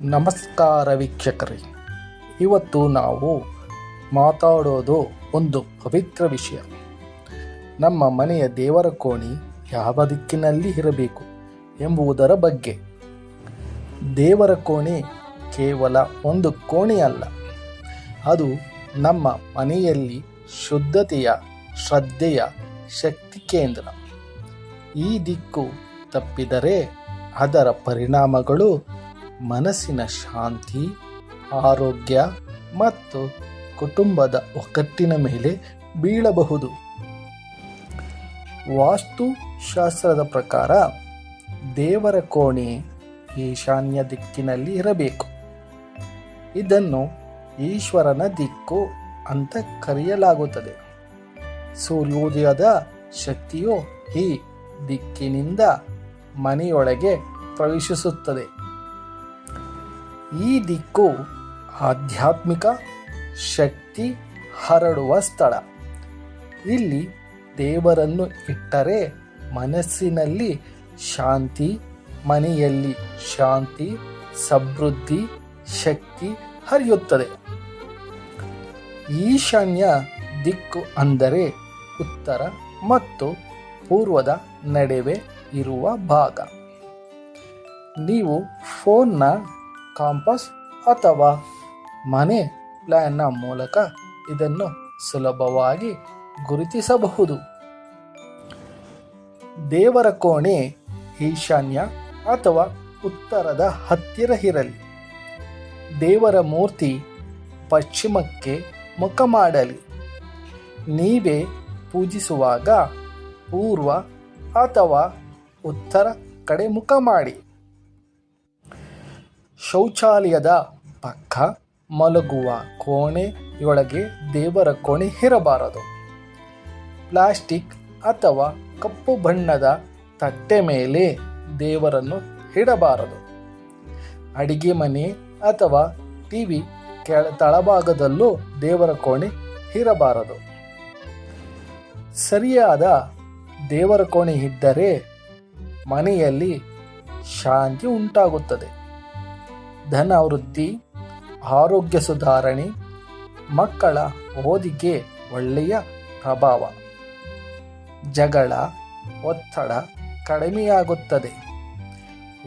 ನಮಸ್ಕಾರ ವೀಕ್ಷಕರಿ. ಇವತ್ತು ನಾವು ಮಾತಾಡೋದು ಒಂದು ಪವಿತ್ರ ವಿಷಯ. ನಮ್ಮ ಮನೆಯ ದೇವರ ಕೋಣೆ ಯಾವ ದಿಕ್ಕಿನಲ್ಲಿ ಇರಬೇಕು ಎಂಬುದರ ಬಗ್ಗೆ. ದೇವರ ಕೋಣೆ ಕೇವಲ ಒಂದು ಕೋಣೆ ಅಲ್ಲ. ಅದು ನಮ್ಮ ಮನೆಯಲ್ಲಿ ಶುದ್ಧತೆಯ, ಶ್ರದ್ಧೆಯ ಶಕ್ತಿ ಕೇಂದ್ರ. ಈ ದಿಕ್ಕು ತಪ್ಪಿದರೆ ಅದರ ಪರಿಣಾಮಗಳು ಮನಸ್ಸಿನ ಶಾಂತಿ, ಆರೋಗ್ಯ ಮತ್ತು ಕುಟುಂಬದ ಒಗ್ಗಟ್ಟಿನ ಮೇಲೆ ಬೀಳಬಹುದು. ವಾಸ್ತುಶಾಸ್ತ್ರದ ಪ್ರಕಾರ ದೇವರ ಕೋಣೆ ಈಶಾನ್ಯ ದಿಕ್ಕಿನಲ್ಲಿ ಇರಬೇಕು. ಇದನ್ನು ಈಶ್ವರನ ದಿಕ್ಕು ಅಂತ ಕರೆಯಲಾಗುತ್ತದೆ. ಸೂರ್ಯೋದಯದ ಶಕ್ತಿಯು ಈ ದಿಕ್ಕಿನಿಂದ ಮನೆಯೊಳಗೆ ಪ್ರವೇಶಿಸುತ್ತದೆ. ಈ ದಿಕ್ಕು ಆಧ್ಯಾತ್ಮಿಕ ಶಕ್ತಿ ಹರಡುವ ಸ್ಥಳ. ಇಲ್ಲಿ ದೇವರನ್ನು ಇಟ್ಟರೆ ಮನಸ್ಸಿನಲ್ಲಿ ಶಾಂತಿ, ಮನೆಯಲ್ಲಿ ಶಾಂತಿ, ಸಮೃದ್ಧಿ, ಶಕ್ತಿ ಹರಿಯುತ್ತದೆ. ಈಶಾನ್ಯ ದಿಕ್ಕು ಅಂದರೆ ಉತ್ತರ ಮತ್ತು ಪೂರ್ವದ ನಡುವೆ ಇರುವ ಭಾಗ. ನೀವು ಫೋನ್ನ ಕಾಂಪಸ್ ಅಥವಾ ಮನೆ ಪ್ಲ್ಯಾನ್ನ ಮೂಲಕ ಇದನ್ನು ಸುಲಭವಾಗಿ ಗುರುತಿಸಬಹುದು. ದೇವರ ಕೋಣೆ ಈಶಾನ್ಯ ಅಥವಾ ಉತ್ತರದ ಹತ್ತಿರ ಇರಲಿ. ದೇವರ ಮೂರ್ತಿ ಪಶ್ಚಿಮಕ್ಕೆ ಮುಖ ಮಾಡಲಿ. ನೀವೇ ಪೂಜಿಸುವಾಗ ಪೂರ್ವ ಅಥವಾ ಉತ್ತರ ಕಡೆ ಮುಖ ಮಾಡಿ. ಶೌಚಾಲಯದ ಪಕ್ಕ ಮಲಗುವ ಕೋಣೆಯೊಳಗೆ ದೇವರ ಕೋಣೆ ಇರಬಾರದು. ಪ್ಲಾಸ್ಟಿಕ್ ಅಥವಾ ಕಪ್ಪು ಬಣ್ಣದ ತಟ್ಟೆ ಮೇಲೆ ದೇವರನ್ನು ಇಡಬಾರದು. ಅಡಿಗೆ ಮನೆ ಅಥವಾ ಟಿವಿ ಕೆಳ ತಳಭಾಗದಲ್ಲೂ ದೇವರ ಕೋಣೆ ಇರಬಾರದು. ಸರಿಯಾದ ದೇವರ ಕೋಣೆ ಇದ್ದರೆ ಮನೆಯಲ್ಲಿ ಶಾಂತಿ ಉಂಟಾಗುತ್ತದೆ. ಧನ ವೃದ್ಧಿ ಆರೋಗ್ಯ ಸುಧಾರಣೆ, ಮಕ್ಕಳ ಓದಿಗೆ ಒಳ್ಳೆಯ ಪ್ರಭಾವ. ಜಗಳ, ಒತ್ತಡ ಕಡಿಮೆಯಾಗುತ್ತದೆ.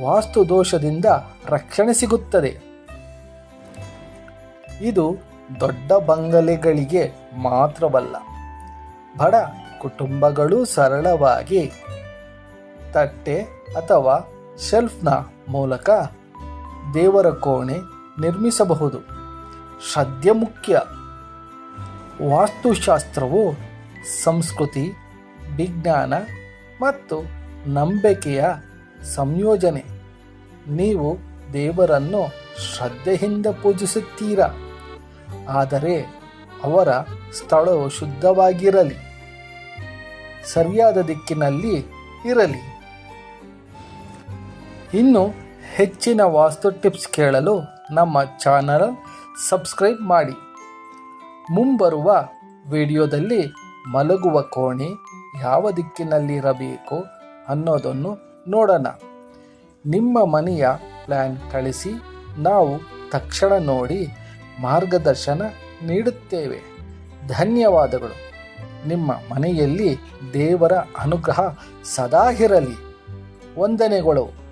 ವಾಸ್ತು ದೋಷದಿಂದ ರಕ್ಷಣೆ ಸಿಗುತ್ತದೆ. ಇದು ದೊಡ್ಡ ಬಂಗಲೆಗಳಿಗೆ ಮಾತ್ರವಲ್ಲ, ಬಡ ಕುಟುಂಬಗಳು ಸರಳವಾಗಿ ತಟ್ಟೆ ಅಥವಾ ಶೆಲ್ಫ್ನ ಮೂಲಕ ದೇವರ ಕೋಣೆ ನಿರ್ಮಿಸಬಹುದು. ಶ್ರದ್ಧೆ ಮುಖ್ಯ. ವಾಸ್ತುಶಾಸ್ತ್ರವು ಸಂಸ್ಕೃತಿ, ವಿಜ್ಞಾನ ಮತ್ತು ನಂಬಿಕೆಯ ಸಂಯೋಜನೆ. ನೀವು ದೇವರನ್ನು ಶ್ರದ್ಧೆಯಿಂದ ಪೂಜಿಸುತ್ತೀರಾ? ಆದರೆ ಅವರ ಸ್ಥಳವು ಶುದ್ಧವಾಗಿರಲಿ. ಸರಿಯಾದ ದಿಕ್ಕಿನಲ್ಲಿ ಇರಲಿ. ಇನ್ನು ಹೆಚ್ಚಿನ ವಾಸ್ತು ಟಿಪ್ಸ್ ಕೇಳಲು ನಮ್ಮ ಚಾನಲ್ ಸಬ್ಸ್ಕ್ರೈಬ್ ಮಾಡಿ. ಮುಂಬರುವ ವಿಡಿಯೋದಲ್ಲಿ ಮಲಗುವ ಕೋಣೆ ಯಾವ ದಿಕ್ಕಿನಲ್ಲಿರಬೇಕು ಅನ್ನೋದನ್ನು ನೋಡೋಣ. ನಿಮ್ಮ ಮನೆಯ ಪ್ಲ್ಯಾನ್ ಕಳಿಸಿ, ನಾವು ತಕ್ಷಣ ನೋಡಿ ಮಾರ್ಗದರ್ಶನ ನೀಡುತ್ತೇವೆ. ಧನ್ಯವಾದಗಳು. ನಿಮ್ಮ ಮನೆಯಲ್ಲಿ ದೇವರ ಅನುಗ್ರಹ ಸದಾ ಇರಲಿ. ವಂದನೆಗಳು.